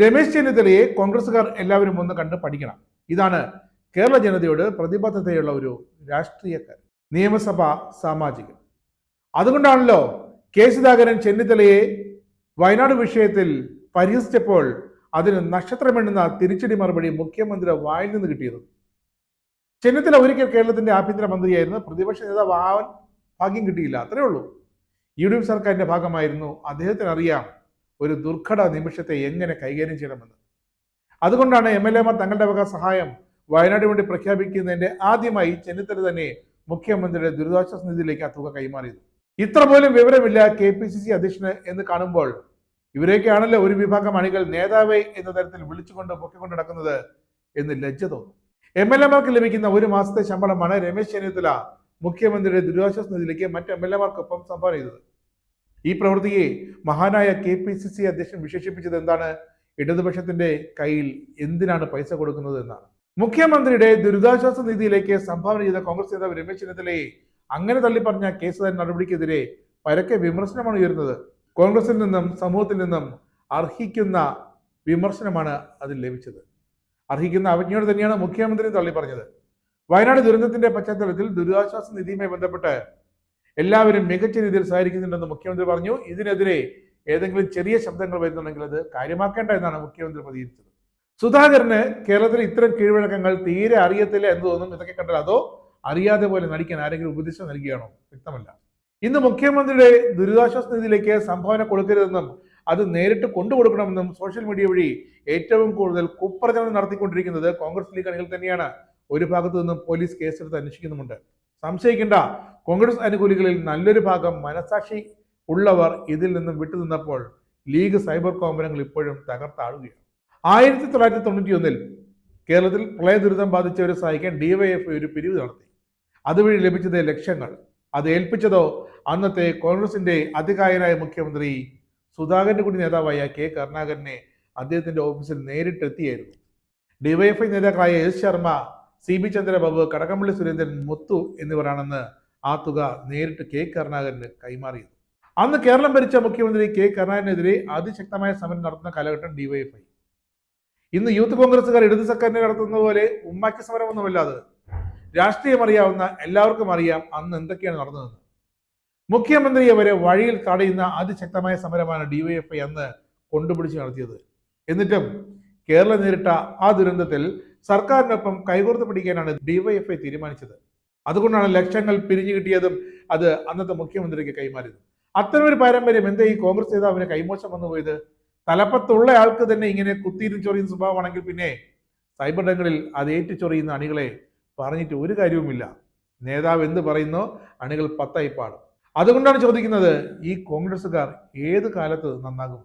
രമേശ് ചെന്നിത്തലയെ കോൺഗ്രസ്സുകാർ എല്ലാവരും ഒന്ന് കണ്ട് പഠിക്കണം. ഇതാണ് കേരള ജനതയോട് പ്രതിബദ്ധതയുള്ള ഒരു രാഷ്ട്രീയക്കാരൻ നിയമസഭ സാമാജികൻ അതുകൊണ്ടാണല്ലോ കെ സുധാകരൻ ചെന്നിത്തലയെ വയനാട് വിഷയത്തിൽ പരിഹസിച്ചപ്പോൾ അതിന് നക്ഷത്രമെണ്ണുന്ന തിരിച്ചടി മറുപടി മുഖ്യമന്ത്രി വായിൽ നിന്ന് കിട്ടിയത്. ചെന്നിത്തല ഒരിക്കൽ കേരളത്തിന്റെ ആഭ്യന്തര മന്ത്രിയായിരുന്നു. പ്രതിപക്ഷ നേതാവ് ആവാൻ ഭാഗ്യം കിട്ടിയില്ല. അത്രേ ഉള്ളൂ. യു ഡി എഫ് സർക്കാരിന്റെ ഭാഗമായിരുന്നു. അദ്ദേഹത്തിന് അറിയാം ഒരു ദുർഘട നിമിഷത്തെ എങ്ങനെ കൈകാര്യം ചെയ്യണമെന്ന്. അതുകൊണ്ടാണ് എം എൽ എമാർ തങ്ങളുടെ വക സഹായം വയനാട് വേണ്ടി പ്രഖ്യാപിക്കുന്നതിന്റെ ആദ്യമായി ചെന്നിത്തല തന്നെ മുഖ്യമന്ത്രിയുടെ ദുരിതാശ്വാസ നിധിയിലേക്ക് ആ തുക കൈമാറിയത്. ഇത്ര പോലും വിവരമില്ല കെ പി സി സി അധ്യക്ഷന് എന്ന് കാണുമ്പോൾ ഇവരെയൊക്കെയാണല്ലോ ഒരു വിഭാഗം അണികൾ നേതാവേ എന്ന തരത്തിൽ വിളിച്ചുകൊണ്ട് പൊക്കിക്കൊണ്ട് നടക്കുന്നത് എന്ന് ലജ്ജ തോന്നും. എം എൽ എമാർക്ക് ലഭിക്കുന്ന ഒരു മാസത്തെ ശമ്പളമാണ് രമേശ് ചെന്നിത്തല മുഖ്യമന്ത്രിയുടെ ദുരിതാശ്വാസ നിധിയിലേക്ക് മറ്റ് എം എൽ എമാർക്കൊപ്പം സംഭാവന ചെയ്തത്. ഈ പ്രവൃത്തിയെ മഹാനായ കെ പി സി സി അധ്യക്ഷൻ വിശേഷിപ്പിച്ചത് എന്താണ്? ഇടതുപക്ഷത്തിന്റെ കയ്യിൽ എന്തിനാണ് പൈസ കൊടുക്കുന്നത് എന്നാണ്. മുഖ്യമന്ത്രിയുടെ ദുരിതാശ്വാസ നിധിയിലേക്ക് സംഭാവന ചെയ്ത കോൺഗ്രസ് നേതാവ് രമേശ് ചെന്നിത്തലയെ അങ്ങനെ തള്ളിപ്പറഞ്ഞ തന്നെ നടപടിക്കെതിരെ പരക്കെ വിമർശനമാണ് ഉയരുന്നത്. കോൺഗ്രസിൽ നിന്നും സമൂഹത്തിൽ നിന്നും അർഹിക്കുന്ന വിമർശനമാണ് അതിൽ ലഭിച്ചത്. അർഹിക്കുന്ന അവജ്ഞയോട് തന്നെയാണ് മുഖ്യമന്ത്രി തള്ളിപ്പറഞ്ഞത്. വയനാട് ദുരന്തത്തിന്റെ പശ്ചാത്തലത്തിൽ ദുരിതാശ്വാസ നിധിയുമായി ബന്ധപ്പെട്ട് എല്ലാവരും മികച്ച രീതിയിൽ സഹകരിക്കുന്നുണ്ടെന്ന് മുഖ്യമന്ത്രി പറഞ്ഞു. ഇതിനെതിരെ ഏതെങ്കിലും ചെറിയ ശബ്ദങ്ങൾ വരുന്നുണ്ടെങ്കിൽ അത് കാര്യമാക്കേണ്ട എന്നാണ് മുഖ്യമന്ത്രി പ്രതികരിച്ചത് സുധാകരന് കേരളത്തിൽ ഇത്തരം കീഴ്വഴക്കങ്ങൾ തീരെ അറിയത്തില്ല എന്ന് തോന്നും. ഇതൊക്കെ കണ്ടാൽ അതോ അറിയാതെ പോലെ നടിക്കാൻ ആരെങ്കിലും ഉപദേശം നൽകുകയാണോ? വ്യക്തമല്ല. ഇന്ന് മുഖ്യമന്ത്രിയുടെ ദുരിതാശ്വാസ നിധിയിലേക്ക് സംഭാവന കൊടുക്കരുതെന്നും അത് നേരിട്ട് കൊണ്ടുകൊടുക്കണമെന്നും സോഷ്യൽ മീഡിയ വഴി ഏറ്റവും കൂടുതൽ കുപ്രചരണം നടത്തിക്കൊണ്ടിരിക്കുന്നത് കോൺഗ്രസ് ലീഗ് അണികൾ തന്നെയാണ്. ഒരു ഭാഗത്തു നിന്നും പോലീസ് കേസെടുത്ത് അന്വേഷിക്കുന്നുമുണ്ട്. സംശയിക്കേണ്ട. കോൺഗ്രസ് അനുകൂലികളിൽ നല്ലൊരു ഭാഗം മനസാക്ഷി ഉള്ളവർ ഇതിൽ നിന്നും വിട്ടുനിന്നപ്പോൾ ലീഗ് സൈബർ കോമ്പനങ്ങൾ ഇപ്പോഴും തകർത്താടുകയാണ്. ആയിരത്തി തൊള്ളായിരത്തി തൊണ്ണൂറ്റി ഒന്നിൽ കേരളത്തിൽ പ്രളയ ദുരിതം ബാധിച്ചവരെ സഹായിക്കാൻ ഡിവൈഎഫ് ഒരു പിരിവ് നടത്തി. അതുവഴി ലഭിച്ചത് ലക്ഷ്യങ്ങൾ അത് ഏൽപ്പിച്ചതോ അന്നത്തെ കോൺഗ്രസിന്റെ അധികായനായ മുഖ്യമന്ത്രി സുധാകരന്റെ കൂടി നേതാവായ കെ കരുണാകരനെ അദ്ദേഹത്തിന്റെ ഓഫീസിൽ നേരിട്ടെത്തിയായിരുന്നു. ഡിവൈഎഫ്ഐ നേതാക്കളായ S Sharma C B Chandrababu Kadakampally Surendran Muthu എന്നിവരാണെന്ന് ആ തുക നേരിട്ട് കെ കരുണാകരന് കൈമാറിയത്. അന്ന് കേരളം ഭരിച്ച മുഖ്യമന്ത്രി കെ കരുണാകരനെതിരെ അതിശക്തമായ സമരം നടത്തുന്ന കാലഘട്ടം ഡിവൈഎഫ്ഐ. ഇന്ന് യൂത്ത് കോൺഗ്രസുകാർ ഇടതു സർക്കാരിനെ നടത്തുന്ന പോലെ ഉമ്മാക്കി സമരമൊന്നുമല്ലാതെ രാഷ്ട്രീയം അറിയാവുന്ന എല്ലാവർക്കും അറിയാം അന്ന് എന്തൊക്കെയാണ് നടന്നതെന്ന് മുഖ്യമന്ത്രിയെ വരെ വഴിയിൽ തടയുന്ന അതിശക്തമായ സമരമാണ് ഡിവൈഎഫ്ഐ അന്ന് കൊണ്ടുപിടിച്ച് നടത്തിയത്. എന്നിട്ടും കേരളം നേരിട്ട ആ ദുരന്തത്തിൽ സർക്കാരിനൊപ്പം കൈകോർത്ത് പിടിക്കാനാണ് ഡിവൈഎഫ്ഐ തീരുമാനിച്ചത്. അതുകൊണ്ടാണ് ലക്ഷങ്ങൾ പിരിഞ്ഞു കിട്ടിയതും അത് അന്നത്തെ മുഖ്യമന്ത്രിക്ക് കൈമാറിയത്. അത്തരമൊരു പാരമ്പര്യം എന്താ ഈ കോൺഗ്രസ് നേതാവിന് കൈമോശം വന്നു പോയത്? തലപ്പത്തുള്ള ആൾക്ക് തന്നെ ഇങ്ങനെ കുത്തിയിരുന്ന് ചൊറിയുന്ന സ്വഭാവമാണെങ്കിൽ പിന്നെ സൈബർ ഇടങ്ങളിൽ അത് ഏറ്റുചൊറിയുന്ന അണികളെ പറഞ്ഞിട്ട് ഒരു കാര്യവുമില്ല. നേതാവ് എന്ത് പറയുന്നോ അണികൾ പത്തായി പാടും. അതുകൊണ്ടാണ് ചോദിക്കുന്നത് ഈ കോൺഗ്രസ്സുകാർ ഏത് കാലത്ത് നന്നാകും?